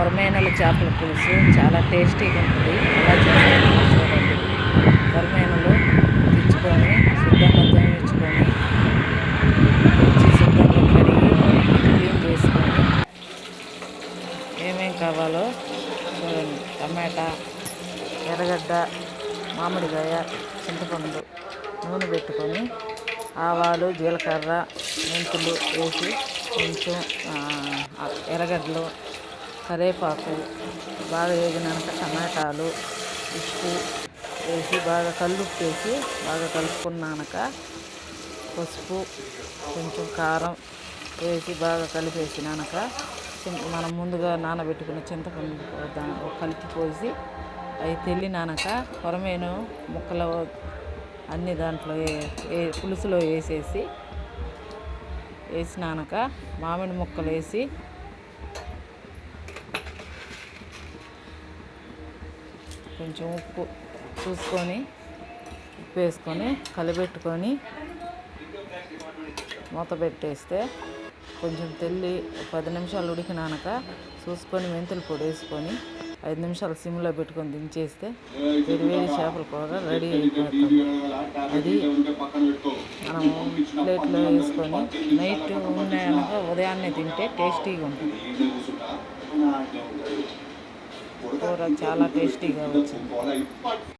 కొరమేనల చేపల పులుసు చాలా టేస్టీగా ఉంటుంది. ఎలా చేస్తారో చూడండి. కొరమేనలు తెచ్చుకొని శుభ్రంగా తోయించుకొని తెచ్చి శుభ్రంగా కడిగి క్లీన్ చేసుకొని ఏమేం కావాలో చూడండి. టమాటా ఎర్రగడ్డ మామిడికాయ చింతపండు నూనె పెట్టుకొని ఆవాలు జీలకర్ర మెంతులు వేసి కొంచెం ఎర్రగడ్డలు కరివేపాకు బాగా వేగినాక టమాటాలు ఉప్పు వేసి బాగా కల్లుప్పు వేసి బాగా కలుపుకున్నాక పసుపు కొంచెం కారం వేసి బాగా కలిపేసినాక చింత మనం ముందుగా నానబెట్టుకున్న చింతపండు దా- కలిపి పోసి అవి తెల్లినాక కొరమేను ముక్కలు అన్ని దాంట్లో ఏ పులుసులో వేసేసి వేసినాక మామిడి ముక్కలు వేసి కొంచెం ఉప్పు చూసుకొని ఉప్పు వేసుకొని కలిపెట్టుకొని మూత పెట్టేస్తే కొంచెం తెల్లి పది నిమిషాలు ఉడికినాక చూసుకొని మెంతులు పొడి వేసుకొని ఐదు నిమిషాలు సిమ్లో పెట్టుకొని దించేస్తే వేడి చేపల కూర రెడీ అయిపోతుంది. అది మనం ప్లేట్లో వేసుకొని నైట్ ఉన్నాయనక ఉదయాన్నే తింటే టేస్టీగా ఉంటుంది. కూర చాలా టేస్టీగా వచ్చింది.